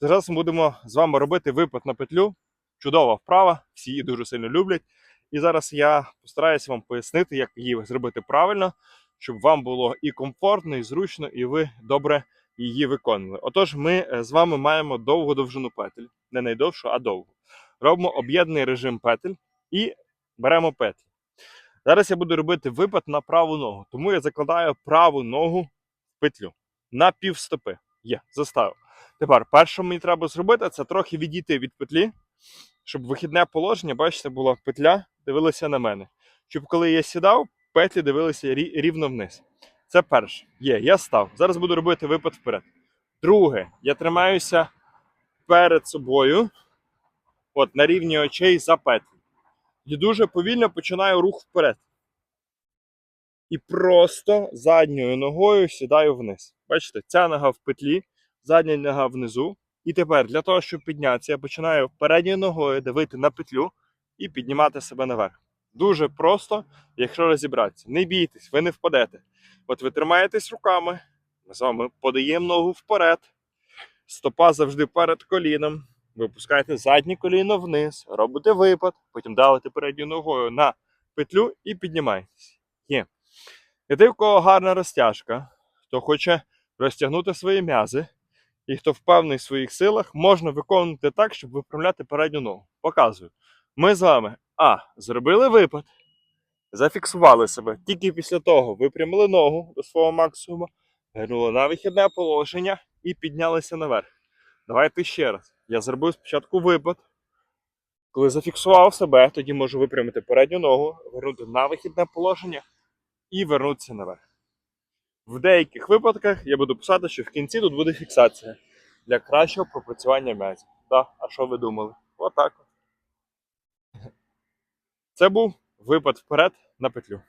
Зараз ми будемо з вами робити випад на петлю. Чудова вправа, всі її дуже сильно люблять. І зараз я постараюся вам пояснити, як її зробити правильно, щоб вам було і комфортно, і зручно, і ви добре її виконували. Отож, ми е, з вами маємо довгу довжину петель, не найдовшу, а довгу. Робимо об'єднаний режим петель і беремо петлі. Зараз я буду робити випад на праву ногу, тому я закладаю праву ногу в петлю на півстопи. Є, заставив. Тепер, перше, що мені треба зробити, це трохи відійти від петлі, щоб вихідне положення, бачите, була петля, дивилася на мене. Щоб коли я сідав, петлі дивилися рівно вниз. Це перше. Є, я став. Зараз буду робити випад вперед. Друге, я тримаюся перед собою, от на рівні очей за петлі. І дуже повільно починаю рух вперед. І просто задньою ногою сідаю вниз. Бачите, ця нога в петлі, задня нога внизу. І тепер для того, щоб піднятися, я починаю передньою ногою дивити на петлю і піднімати себе наверх. Дуже просто, якщо розібратися. Не бійтесь, ви не впадете. От ви тримаєтесь руками, ми з вами подаємо ногу вперед, стопа завжди перед коліном. Ви опускаєте заднє коліно вниз, робите випад, потім давите передньою ногою на петлю і піднімаєтесь. Є. І ти, в кого гарна розтяжка, хто хоче розтягнути свої м'язи, і хто впевнений в своїх силах, можна виконувати так, щоб виправляти передню ногу. Показую. Ми з вами А. Зробили випад, зафіксували себе. Тільки після того випрямили ногу до свого максимуму, вернули на вихідне положення і піднялися наверх. Давайте ще раз. Я зробив спочатку випад. Коли зафіксував себе, тоді можу випрямити передню ногу, вернути на вихідне положення і вернутися наверх. В деяких випадках я буду писати, що в кінці тут буде фіксація для кращого пропрацювання м'язів. Так, а що ви думали? Отак. Це був випад вперед на петлю.